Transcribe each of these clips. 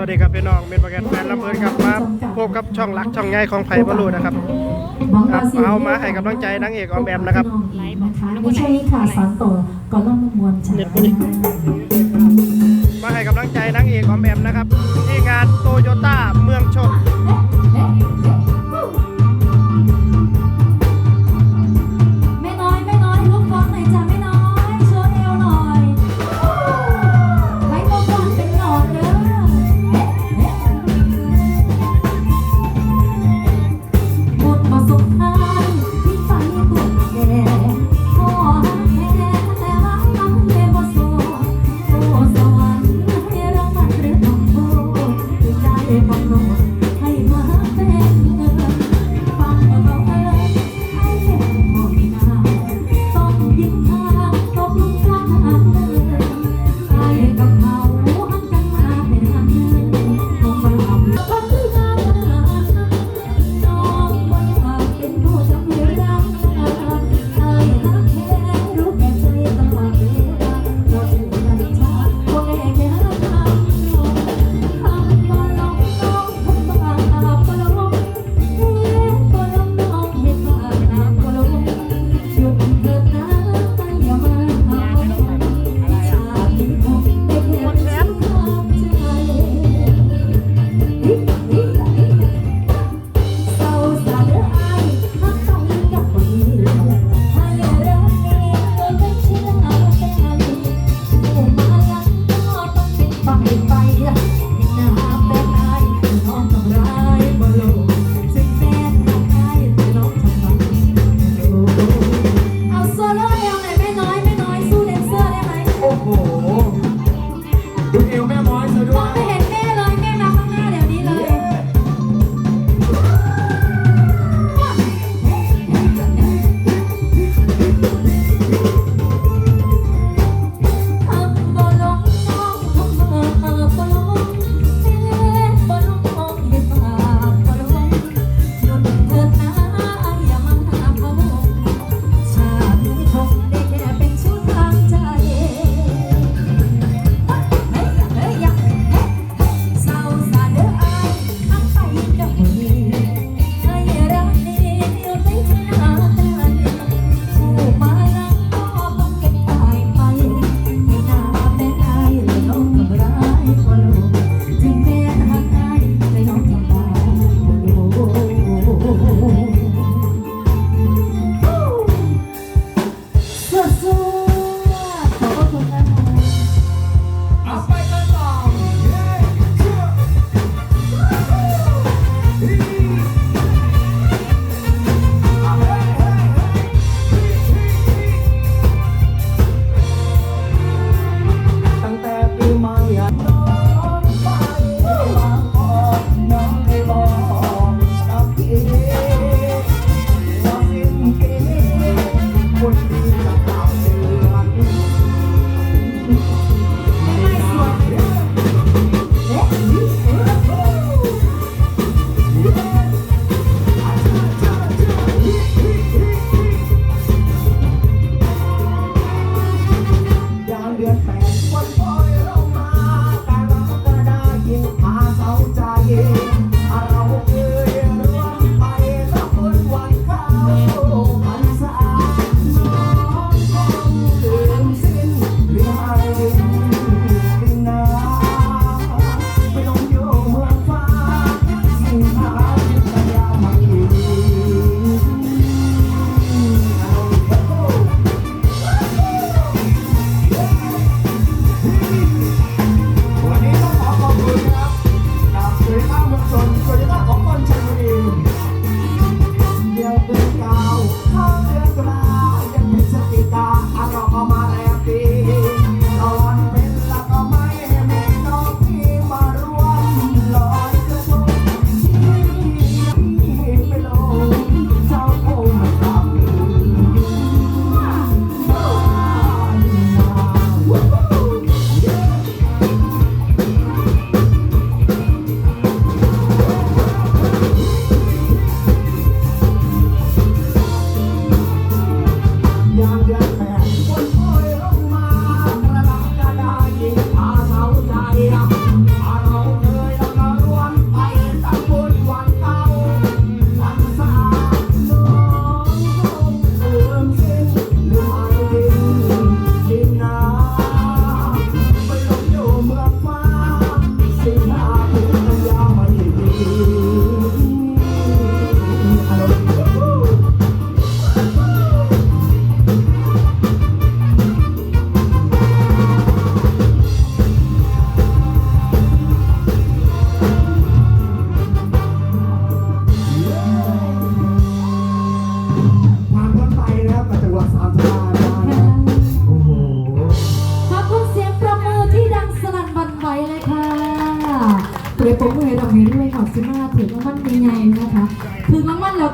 สวัสดีครับพี่น้องเมนประกันแฟนลำเพลินครับมาพบกับช่องรักช่องใหญ่ของไผ่บอลูนะครับครับเอามาให้กำลังใจนางเอกออมแอมนะครับในช่วงนี้ค่ะสอนโตก่อนล่องมวลจ้ะมาให้กำลังใจนางเอกออมแอมนะครับ ที่งานโตโยต้าเมือง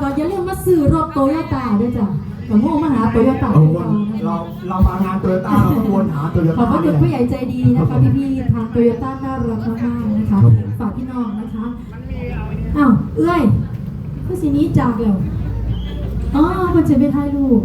ก็อย่าลืมมาซื้อรถโตโยต้าด้วยจ้ะกับโม่มาหาโตโยต้าเอาของวนเราเรานะคะเรามางานโตโยต้าเราต้องวนหาโตโยขอบต้าพระคุณนี่ผู้แหใหละญ่ใจดีนะคะพี่ๆทางโตโยต้าน่ารักมากๆนะคะครับผมฝากพี่น้องนะคะอ้าวเอ้ยผู้สินี้จากแล้วอ๋อมันจะเป็นถ่ายรูป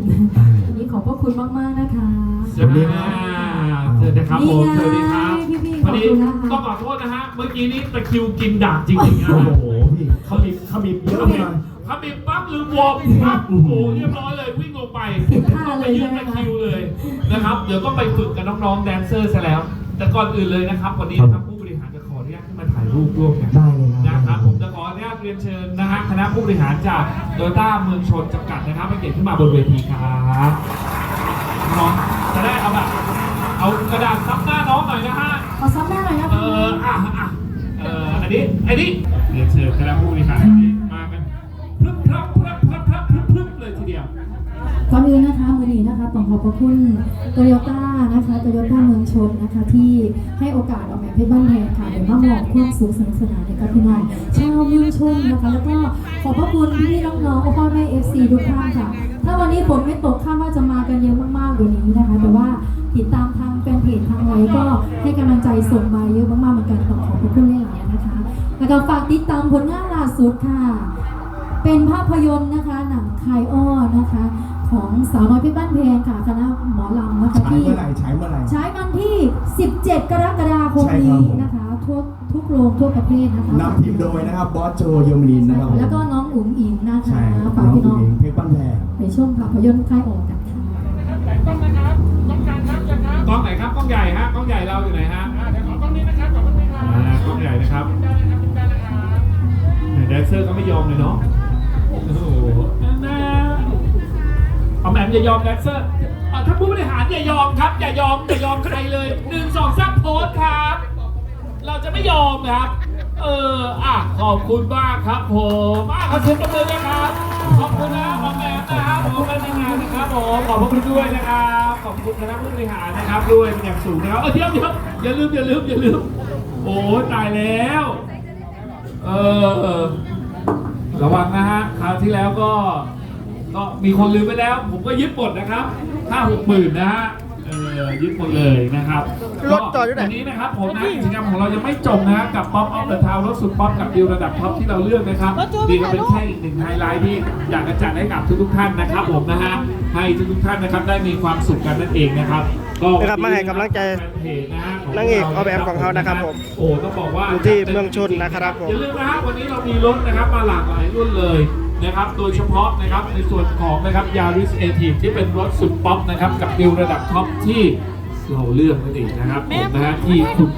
อันนี้ขอบพระคุณมากๆนะคะ สวัสดีครับสวัสดีครับผมนี่ไงสวัสดีครับพี่ๆพอดีขอบคุณนะคะต้องขอโทษนะฮะ เมื่อกี้นี้ตะคริวกินดาบจริงๆนะโอ้ฮะโหพี่เขามีเขามีเยอะเขาเลบิย บเขาบิบปั๊บลืมวอร์มปั๊บโอ้โหเรียบร้อยเลยวิ่งลงไปผิดท่าเลยไปยืใช่นไหมตะคะคริวเลยนะครับ เดี๋ยวก็ไปฝึกกับน้องๆแดนเซอร์ซะแล้ว แต่ก่อนอื่นเลยนะครับวันนี้นะครับผู้บริหารจะขออนุญาตขึ้นมาถ่ายรูปร่วมกันได้เลยครับนะครับผมจะขออนุญาตเรียนเชิญนะฮะคณะผู้บริหารจากโตโยต้าเมืองชนจำกัดนะครับให้เกียรติขึ้นมาบนเวทีครับน้องจะได้เอาแบบเอากระดาษซับหน้าน้องหน่อยนะฮะขอซ้ำหน้าหน่อยนะเอคะออะอะเอออันนี้อันนี้เรียนเชิญคณะผู้บริหาร นอื่นะคะมือนี้นะคะต้องขอบพระคุณโตโยต้านะคะโตโยต้าเมืองชนนะคะ ที่ให้โอกาสออกแบบเพชรบ้านแพงค่ะเดี๋ยวมามอบความสุขสนุกสนานให้กับพี่น้องชาวเมืองชนนะคะ แล้วก็ขอบพระคุณพี่น้องๆพ่อแม่เอฟซีทุกท่านค่ะ ถ้าวันนี้ฝนไม่ตกคาดว่าจะมากันเยอะมากๆกว่านี้นะคะ แต่ว่าติดตามทางแฟนเพจทางไลน์ก็ให้กำลังใจส่งมาเยอะมากๆเหมือนกันต้องขอบพระคุณหลายๆนะคะ แล้วก็ฝากติดตามผลงานล่าสุดค่ะ เป็นภาพยนตร์นะคะหนังคายอ้อนะคะ ของสาวน้อยเพี่บ้านเพลงค่ะคณะหมอลำนะคะใช้ที่เมื่อไหร่ใช้เมื่อไหร่ ใช้วันที่ 17 กรกฎาคมใช่ครันี้บผม นะคะทั่วทุกโรงทั่วประเทศนะคะนำทีมโดยนะครับบอสโจยมนินทร์นะครับผมแล้วก็น้องอุ๋งอิงนะคะใช่น้ฝากองพี่น้ผู้องหญิงเพชรบ้านแพงไปชมภาพยนตร์คายอ้อกันค่ะกล้องไหนครับกล้องใหญ่ฮะกล้องใหญ่เราอยู่ไหนฮะเดี๋ยวขอกล้องนี้นะครับขอกล้องนี้ครับกล้องใหญ่นะครับ แดนเซอร์ก็ไม่ยอมเลยเนาะ อย่ายอมแดนเซอร์อะถ้าผู้บริหารอย่ายอมครับ อย่ายอมอย่ายอมใครเลยหนึ่งสองสามโพสครับ เราจะไม่ยอมครับ เอออะขอบคุณมากครับผมอะขอเชิญประมือนะครับขอบคุณนะขอบแหมนะครับผมและทีมงานนะครับผมขอบพระคุณด้วยนะครับ ขอบคุณคณะผู้บริหารนะครับด้วยเป็นอย่างสูงนะครับเออเดี๋ยวเดี๋ยวอย่าลืมอย่าลืมอย่าลืมโอ้ตายแล้ว เออระวังนะฮะคราวที่แล้วก็ ก็มีคนลืมไปแล้ว ผมก็ยึดหมดนะครับห้าหกหมื่นนะฮะเออยึดหมดเลยนะครับรถจอดอยู่ไหน วันนี้นะครับผมนะกิจกรรมของเรายังไม่จบนะฮะกับป๊อปออฟเดอะทาวรถสุดป๊อปกับดิวระดับท็อปที่เราเลือกนะครับนี่ก็เป็นแค่อีกหนึ่งไฮไลท์ที่อยากจะจัดให้กับทุกๆท่านนะครับ ผมนะฮะให้ทุกๆท่านนะครับได้มีความสุขกันนั่นเองนะครับ ก็วันนะครับมาให้กำลังใจแฟนเพจนะฮะนางเอกออกแบบของเขานะครับผมโอ้ต้องบอกว่าอยู่ที่เมืองชนนะครับผม อย่าลืมนะฮะวันนี้เรามีรถนะครับมาหลากหลายรุ่นเลย นะครับ โดยเฉพาะนะครับในส่วนของนะครับยาริสเอทีที่เป็นรถสุดป๊อปนะครับ กับดิวระดับท็อปที่เราเลือกนั่นเองนะครับผมนะฮะที่คุณ